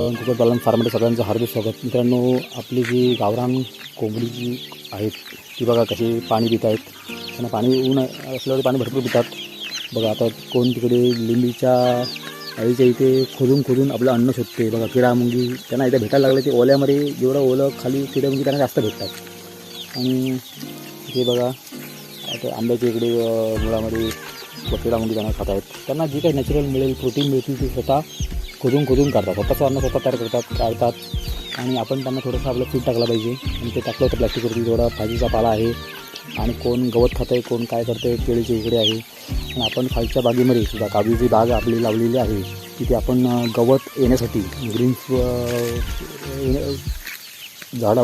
कुक्कुटपालन फार्ममध्ये सगळ्यांचं हार्दिक स्वागत. मित्रांनो आपली जी गावरान कोंबडी जी आहेत ती बघा कशी पाणी पित आहेत. त्यांना पाणी ऊन असल्यावर पाणी भरपूर पितात. बघा आता कोण तिकडे लिंबीच्या आईच्या इथे खोदून खोदून आपलं अन्न शोधते. बघा किडा मुंगी त्यांना इथे भेटायला लागले ते ओल्यामध्ये जेवढं ओलं खाली किडा मुंगी त्यांना जास्त भेटतात. आणि ते बघा आता आंब्याच्या इकडे मुळामध्ये किडा मुंगी त्यांना खात आहेत. त्यांना जे काही नॅचरल मिळेल प्रोटीन मिळतील ते स्वतः खोदून खोदून काढतात. स्वतःचं अन्न स्वतः तयार करतात काढतात. आणि आपण त्यांना थोडंसं आपलं फीड टाकलं पाहिजे. आणि ते टाकलं तर प्लॅस्टिकवरती थोडा भाजीचा पाला आहे. आणि कोण गवत खातं आहे कोण काय करतं आहे केळीचे इकडे आहे. आणि आपण खालच्या बागेमध्ये सुद्धा काजूची बाग आपली लावलेली आहे. तिथे आपण गवत येण्यासाठी ग्रीन्स झाडा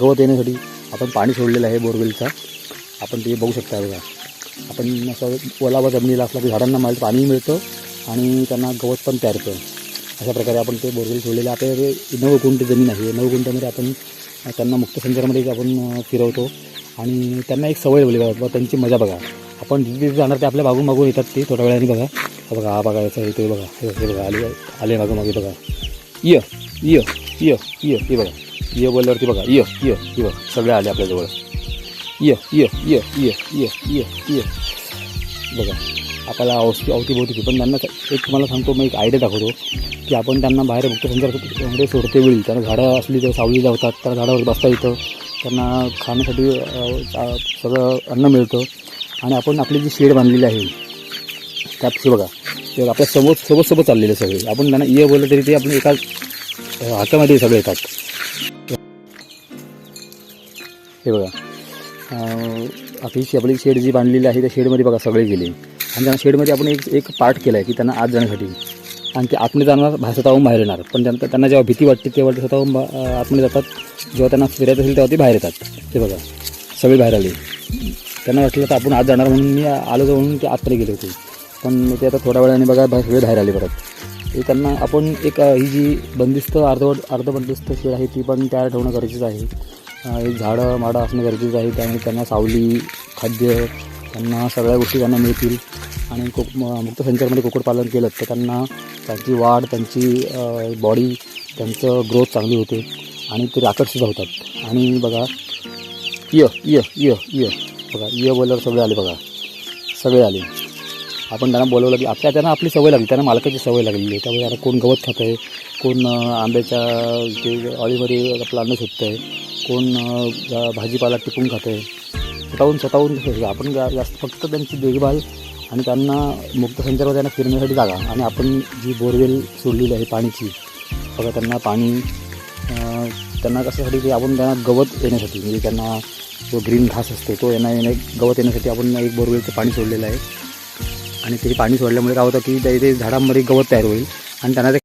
गवत येण्यासाठी आपण पाणी सोडलेलं आहे बोरवेलचा आपण ते बघू शकता बघा. आपण असं ओलावा जमिनीला असला की झाडांना मला पाणी मिळतं आणि त्यांना गवत पण तयार होतं. अशा प्रकारे आपण ते बोरवेल सोडलेले आपल्याकडे नऊ गुंठ जमीन आहे नऊ गुंठ्यामध्ये आपण त्यांना मुक्त संचारामध्ये आपण फिरवतो आणि त्यांना एक सवय लावली बघा त्यांची मजा बघा आपण जिथे जिथे जाणार ते आपल्या मागून मागून येतात ते थोड्या वेळाने बघा बघा हा बघा याचा येतो बघा हे बघा आले आले मागं मागे बघा य य य य हे बघा य बोलल्यावरती बघा य य हे बघा सगळे आले आपल्याजवळ य य य य य य य बघा आपल्याला औषधी अवतीभोवती पण त्यांना एक तुम्हाला सांगतो मी एक आयडिया दाखवतो की आपण त्यांना बाहेर मुक्त संचारामध्ये म्हणजे सोडते वेळी त्यांना झाडं असली तर सावली जातात त्या झाडावर बसता येतं त्यांना खाण्यासाठी सगळं अन्न मिळतं. आणि आपण आपली जी शेड बांधलेली आहे त्यात बघा ते आपल्यासमोर सोबत सोबत चाललेले सगळे. आपण त्यांना ये बोललं तरी ते आपण एका हातामध्ये सगळे येतात. हे बघा अं, आपली आपली शेड जी बांधलेली आहे त्या शेडमध्ये बघा सगळे गेले. आणि त्यांना शेडमध्ये आपण एक एक पार्ट केला आहे की त्यांना आत जाण्यासाठी. आणि ते आतमध्ये जाणार भा स्वतःहून बाहेर येणार. पण त्यांना त्यांना जेव्हा भीती वाटते तेव्हा ते स्वतःहून आतमध्ये जातात. जेव्हा त्यांना फिरायचं असेल तेव्हा ते बाहेर येतात. ते बघा. सगळे बाहेर आले. त्यांना वाटलं तर आपण आत जाणार म्हणून मी आलो तर म्हणून ते आतमध्ये गेले होते. पण ते आता थोड्या वेळाने बघा सगळे बाहेर आले परत. ते त्यांना आपण एक ही जी बंदिस्त अर्ध अर्धबंदिस्त शेड आहे ती पण तयार ठेवणं गरजेचं आहे. एक झाडं माडं असणं गरजेचं आहे. त्यामुळे त्यांना सावली खाद्य त्यांना सगळ्या गोष्टी त्यांना मिळतील. आणि कोक मुक्त संचारमध्ये कुक्कुटपालन केलं तर त्यांना त्यांची वाढ त्यांची बॉडी त्यांचं ग्रोथ चांगली होते. आणि ते आकर्षित होतात. आणि बघा य य य य बघा य बोलर सगळे आले बघा. सगळे आले. आपण त्यांना बोलवलं की आपल्या त्यांना आपली सवय लागली. त्यांना मालकाची सवय लागलेली आहे. त्यामुळे आता कोण गवत खातं आहे कोण आंब्याच्या जे अळीमध्ये आपलं अन्न सुटतं आहे कोण भाजीपाला टिपून खातं आहे स्वतःहून स्वतःहून आपण जा- जास्त फक्त त्यांची देखभाल आणि त्यांना मुक्त संचारावर त्यांना फिरण्यासाठी जागा. आणि आपण जी बोरवेल सोडलेली आहे पाण्याची बघा त्यांना पाणी त्यांना कशासाठी की आपण त्यांना गवत येण्यासाठी म्हणजे त्यांना जो ग्रीन घास असतो तो येणं येण्या गवत येण्यासाठी आपण एक बोरवेलचं पाणी सोडलेलं आहे. आणि ते पाणी सोडल्यामुळे काय होतं की त्या इथे झाडांमध्ये गवत तयार होईल आणि त्यांना ते